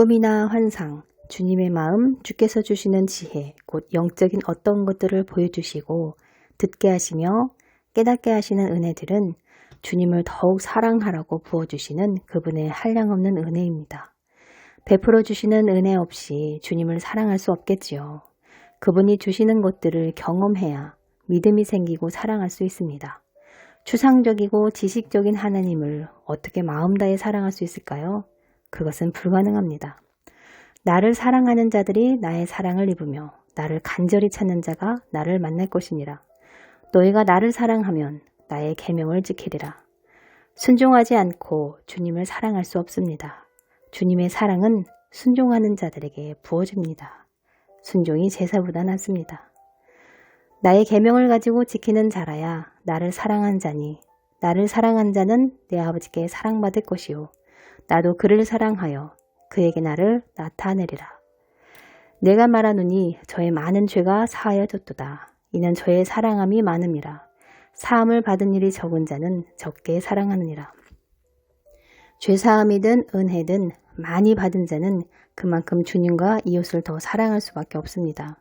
꿈이나 환상, 주님의 마음, 주께서 주시는 지혜, 곧 영적인 어떤 것들을 보여주시고 듣게 하시며 깨닫게 하시는 은혜들은 주님을 더욱 사랑하라고 부어주시는 그분의 한량없는 은혜입니다. 베풀어 주시는 은혜 없이 주님을 사랑할 수 없겠지요. 그분이 주시는 것들을 경험해야 믿음이 생기고 사랑할 수 있습니다. 추상적이고 지식적인 하나님을 어떻게 마음 다해 사랑할 수 있을까요? 그것은 불가능합니다. 나를 사랑하는 자들이 나의 사랑을 입으며 나를 간절히 찾는 자가 나를 만날 것이니라. 너희가 나를 사랑하면 나의 계명을 지키리라. 순종하지 않고 주님을 사랑할 수 없습니다. 주님의 사랑은 순종하는 자들에게 부어집니다. 순종이 제사보다 낫습니다. 나의 계명을 가지고 지키는 자라야 나를 사랑한 자니 나를 사랑한 자는 내 아버지께 사랑받을 것이요 나도 그를 사랑하여 그에게 나를 나타내리라. 내가 말하노니 저의 많은 죄가 사하여졌도다. 이는 저의 사랑함이 많음이라. 사함을 받은 일이 적은 자는 적게 사랑하느니라. 죄사함이든 은혜든 많이 받은 자는 그만큼 주님과 이웃을 더 사랑할 수밖에 없습니다.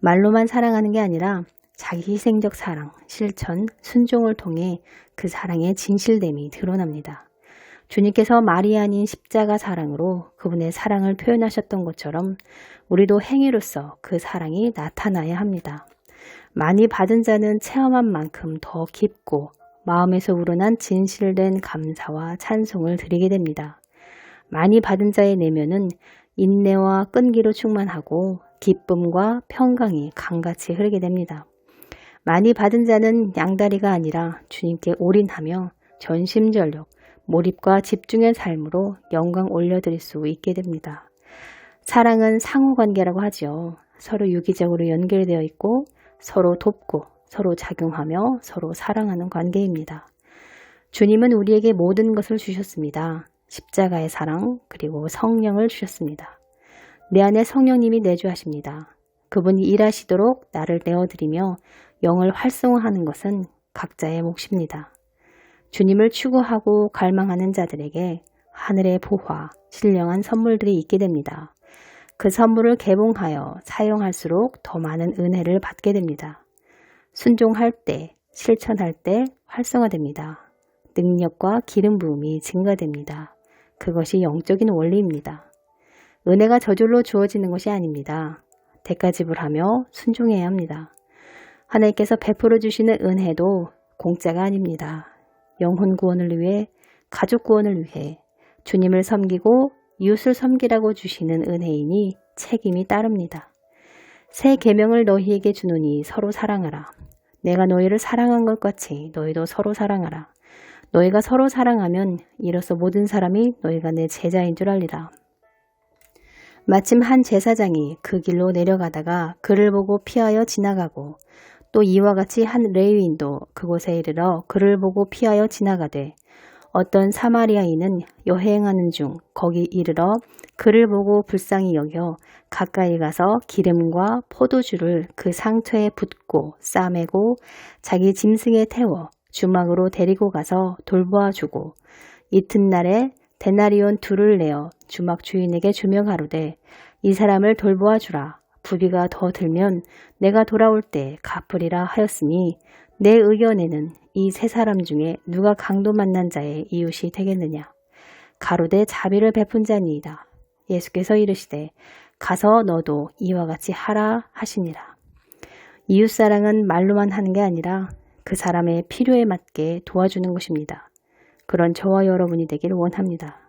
말로만 사랑하는 게 아니라 자기 희생적 사랑, 실천, 순종을 통해 그 사랑의 진실됨이 드러납니다. 주님께서 말이 아닌 십자가 사랑으로 그분의 사랑을 표현하셨던 것처럼 우리도 행위로서 그 사랑이 나타나야 합니다. 많이 받은 자는 체험한 만큼 더 깊고 마음에서 우러난 진실된 감사와 찬송을 드리게 됩니다. 많이 받은 자의 내면은 인내와 끈기로 충만하고 기쁨과 평강이 강같이 흐르게 됩니다. 많이 받은 자는 양다리가 아니라 주님께 올인하며 전심전력, 몰입과 집중의 삶으로 영광 올려드릴 수 있게 됩니다. 사랑은 상호관계라고 하지요. 서로 유기적으로 연결되어 있고 서로 돕고 서로 작용하며 서로 사랑하는 관계입니다. 주님은 우리에게 모든 것을 주셨습니다. 십자가의 사랑 그리고 성령을 주셨습니다. 내 안에 성령님이 내주하십니다. 그분이 일하시도록 나를 내어드리며 영을 활성화하는 것은 각자의 몫입니다. 주님을 추구하고 갈망하는 자들에게 하늘의 보화, 신령한 선물들이 있게 됩니다. 그 선물을 개봉하여 사용할수록 더 많은 은혜를 받게 됩니다. 순종할 때, 실천할 때 활성화됩니다. 능력과 기름 부음이 증가됩니다. 그것이 영적인 원리입니다. 은혜가 저절로 주어지는 것이 아닙니다. 대가 지불하며 순종해야 합니다. 하나님께서 베풀어 주시는 은혜도 공짜가 아닙니다. 영혼 구원을 위해, 가족 구원을 위해, 주님을 섬기고 이웃을 섬기라고 주시는 은혜이니 책임이 따릅니다. 새 계명을 너희에게 주노니 서로 사랑하라. 내가 너희를 사랑한 것 같이 너희도 서로 사랑하라. 너희가 서로 사랑하면 이로써 모든 사람이 너희가 내 제자인 줄 알리라. 마침 한 제사장이 그 길로 내려가다가 그를 보고 피하여 지나가고 또 이와 같이 한 레위인도 그곳에 이르러 그를 보고 피하여 지나가되 어떤 사마리아인은 여행하는 중 거기 이르러 그를 보고 불쌍히 여겨 가까이 가서 기름과 포도주를 그 상처에 붓고 싸매고 자기 짐승에 태워 주막으로 데리고 가서 돌보아 주고 이튿날에 데나리온 둘을 내어 주막 주인에게 주명 하루되 이 사람을 돌보아 주라 부비가 더 들면 내가 돌아올 때 갚으리라 하였으니 내 의견에는 이 세 사람 중에 누가 강도 만난 자의 이웃이 되겠느냐. 가로되 자비를 베푼 자니이다. 예수께서 이르시되 가서 너도 이와 같이 하라 하시니라. 이웃 사랑은 말로만 하는 게 아니라 그 사람의 필요에 맞게 도와주는 것입니다. 그런 저와 여러분이 되길 원합니다.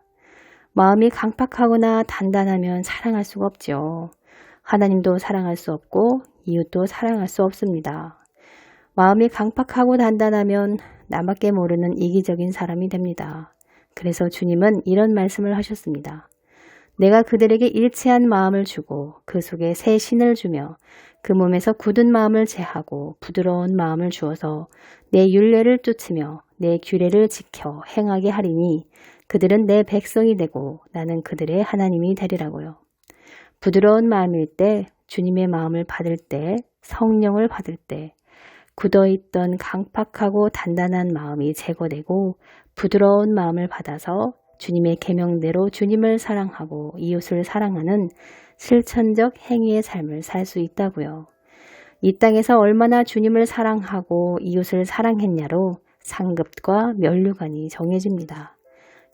마음이 강팍하거나 단단하면 사랑할 수가 없죠. 하나님도 사랑할 수 없고 이웃도 사랑할 수 없습니다. 마음이 강팍하고 단단하면 나밖에 모르는 이기적인 사람이 됩니다. 그래서 주님은 이런 말씀을 하셨습니다. 내가 그들에게 일치한 마음을 주고 그 속에 새 신을 주며 그 몸에서 굳은 마음을 제하고 부드러운 마음을 주어서 내 윤례를 쫓으며 내 규례를 지켜 행하게 하리니 그들은 내 백성이 되고 나는 그들의 하나님이 되리라고요. 부드러운 마음일 때, 주님의 마음을 받을 때, 성령을 받을 때, 굳어있던 강팍하고 단단한 마음이 제거되고 부드러운 마음을 받아서 주님의 계명대로 주님을 사랑하고 이웃을 사랑하는 실천적 행위의 삶을 살 수 있다고요. 이 땅에서 얼마나 주님을 사랑하고 이웃을 사랑했냐로 상급과 면류관이 정해집니다.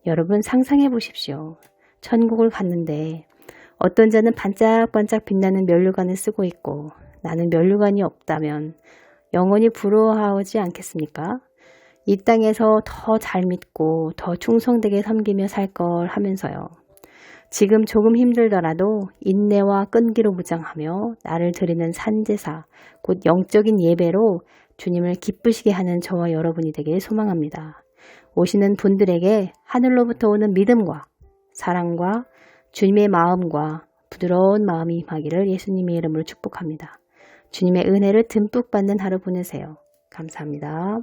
여러분 상상해 보십시오. 천국을 갔는데 어떤 자는 반짝반짝 빛나는 면류관을 쓰고 있고 나는 면류관이 없다면 영원히 부러워하지 않겠습니까? 이 땅에서 더 잘 믿고 더 충성되게 섬기며 살 걸 하면서요. 지금 조금 힘들더라도 인내와 끈기로 무장하며 나를 드리는 산제사, 곧 영적인 예배로 주님을 기쁘시게 하는 저와 여러분이 되길 소망합니다. 오시는 분들에게 하늘로부터 오는 믿음과 사랑과 주님의 마음과 부드러운 마음이 임하기를 예수님의 이름으로 축복합니다. 주님의 은혜를 듬뿍 받는 하루 보내세요. 감사합니다.